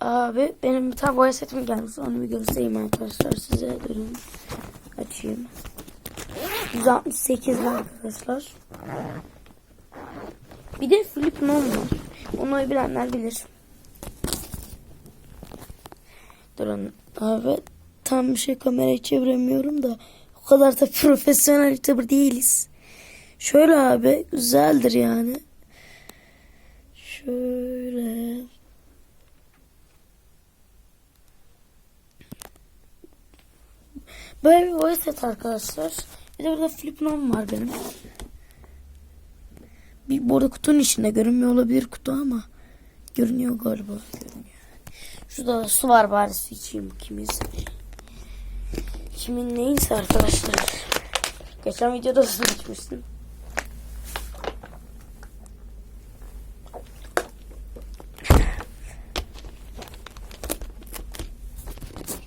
Abi benim bir tane boya setim gelmiş. Onu bir göstereyim arkadaşlar size. Durun. Açayım. 168 arkadaşlar. Bir de Flip Non var. Onu bilenler bilir. Durun. Abi tam bir şey kamerayı çeviremiyorum da o kadar da profesyonel YouTuber değiliz. Şöyle abi güzeldir yani. Şöyle. Böyle bir voice set arkadaşlar. Bir de burada flip non var benim. Bir burada kutunun içinde görünmüyor olabilir kutu ama görünüyor galiba. Görünüyor. Şurada da su var bari su içeyim kimiz. Kimin neyse arkadaşlar. Geçen videoda su içmiştim.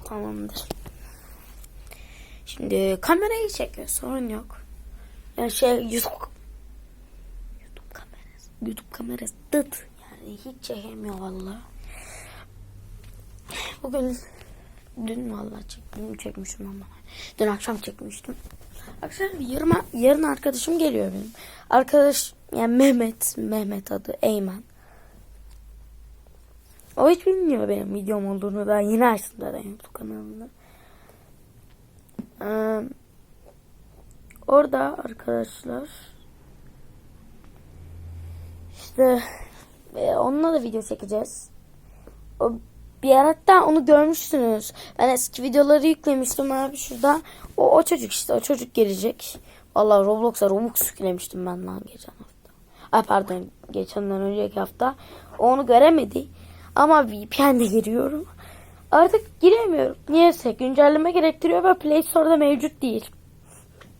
Tamamdır. Şimdi kamerayı çekiyor sorun yok. Yani şey YouTube YouTube kamerası YouTube kamerası dıt yani hiç çekemiyor valla. Bugün dün valla çektim çekmiştim ama dün akşam çekmiştim. Akşam yarın, yarın arkadaşım geliyor benim. Arkadaş yani Mehmet Mehmet adı Eymen. O hiç bilmiyor benim videom olduğunu da yeni açtım zaten YouTube kanalında. Ee, orada arkadaşlar işte e, onunla da video çekeceğiz. O bir yer hatta onu görmüşsünüz. Ben eski videoları yüklemiştim abi şurada. O, o çocuk işte o çocuk gelecek. Vallahi Roblox'a Robux yüklemiştim ben lan geçen hafta. Ay pardon geçenden önceki hafta. Onu göremedi. Ama VPN'de giriyorum. Artık giremiyorum. Niyeyse güncelleme gerektiriyor ve Play Store'da mevcut değil.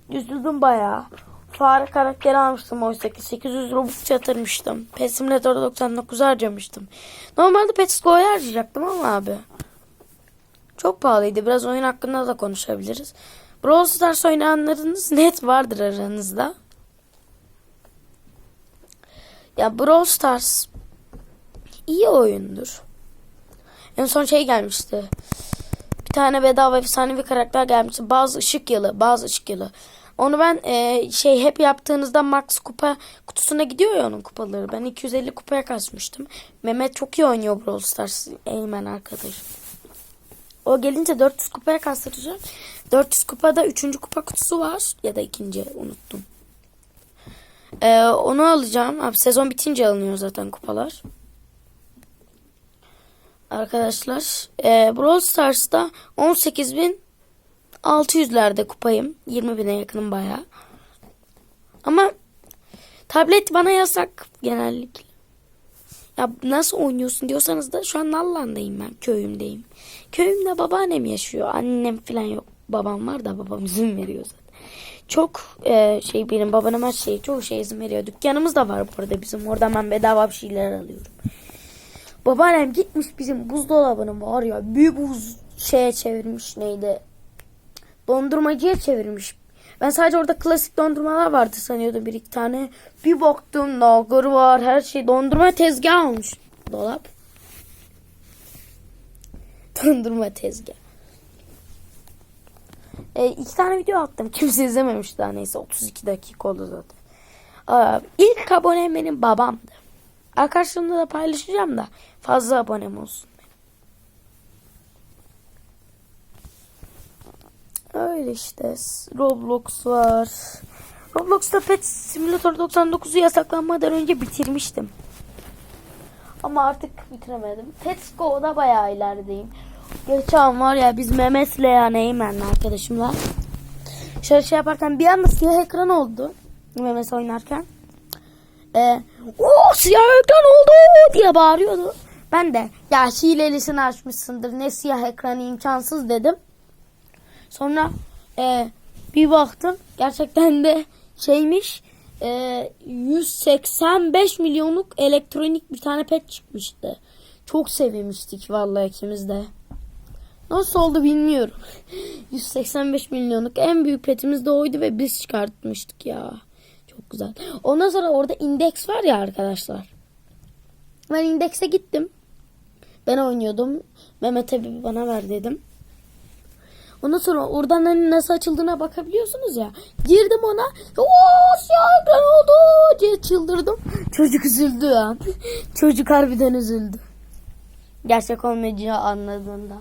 Üzüldüm bayağı. Fare karakteri almıştım oysa ki 800 Robux yatırmıştım. Pet Simulator'da 99 harcamıştım. Normalde Pet Go'yu harcayacaktım ama abi. Çok pahalıydı. Biraz oyun hakkında da konuşabiliriz. Brawl Stars oynayanlarınız net vardır aranızda. Ya Brawl Stars iyi oyundur. En son şey gelmişti. Bir tane bedava efsanevi karakter gelmişti. Bazı ışık yılı, bazı ışık yılı. Onu ben e, şey hep yaptığınızda max kupa kutusuna gidiyor ya onun kupaları. Ben 250 kupaya kasmıştım. Mehmet çok iyi oynuyor Brawl Stars. Eymen arkadaş. O gelince 400 kupaya kastıracağım. 400 kupada 3. kupa kutusu var. Ya da ikinci unuttum. E, onu alacağım. Abi sezon bitince alınıyor zaten kupalar. Arkadaşlar e, Brawl Stars'ta 18.600'lerde kupayım. 20.000'e yakınım baya. Ama tablet bana yasak genellikle. Ya nasıl oynuyorsun diyorsanız da şu an Nallan'dayım ben. Köyümdeyim. Köyümde babaannem yaşıyor. Annem falan yok. Babam var da babam izin veriyor zaten. Çok e, şey benim babanım her şey çoğu şey izin veriyor. Dükkanımız da var bu arada bizim. Oradan ben bedava bir şeyler alıyorum. Babaannem gitmiş bizim buzdolabını var ya büyük buz şeye çevirmiş neydi? Dondurmacıya çevirmiş. Ben sadece orada klasik dondurmalar vardı sanıyordum bir iki tane. Bir baktım nagır var her şey. Dondurma tezgahı olmuş dolap. Dondurma tezgahı. E, iki tane video attım. Kimse izlememiş daha neyse. 32 dakika oldu zaten. Aa, ilk abonem benim babamdı. Arkadaşlarımla da paylaşacağım da fazla abonem olsun. Öyle işte. Roblox var. Roblox'ta Pet Simulator 99'u yasaklanmadan önce bitirmiştim. Ama artık bitiremedim. Pet Go'da bayağı ilerideyim. Geçen var ya biz Mehmet'le yani Eymen'le arkadaşımla. Şöyle şey yaparken bir anda siyah ekran oldu. Mehmet oynarken. Ee, o siyah ekran oldu diye bağırıyordu. Ben de ya hilelisini açmışsındır ne siyah ekranı imkansız dedim. Sonra e, bir baktım gerçekten de şeymiş e, 185 milyonluk elektronik bir tane pet çıkmıştı. Çok sevinmiştik vallahi ikimiz de. Nasıl oldu bilmiyorum. 185 milyonluk en büyük petimiz de oydu ve biz çıkartmıştık ya. Güzel. Ondan sonra orada indeks var ya arkadaşlar. Ben indekse gittim. Ben oynuyordum. Mehmet'e bir bana ver dedim. Ondan sonra oradan hani nasıl açıldığına bakabiliyorsunuz ya. Girdim ona. Ooo siyah ekran oldu diye çıldırdım. Çocuk üzüldü ya. Çocuk harbiden üzüldü. Gerçek olmayacağı anladığında.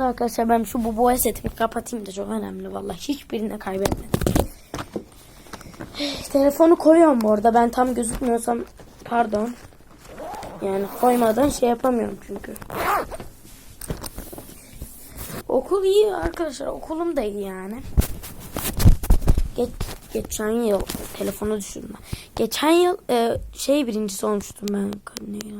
Arkadaşlar ben şu bu boya setimi kapatayım da çok önemli vallahi hiçbirini kaybetmedim. Telefonu koyuyorum bu arada ben tam gözükmüyorsam pardon. Yani koymadan şey yapamıyorum çünkü. Okul iyi arkadaşlar okulum da iyi yani. Geç, geçen yıl telefonu düşürdüm. ben. Geçen yıl e, şey birincisi olmuştum ben. Neyle?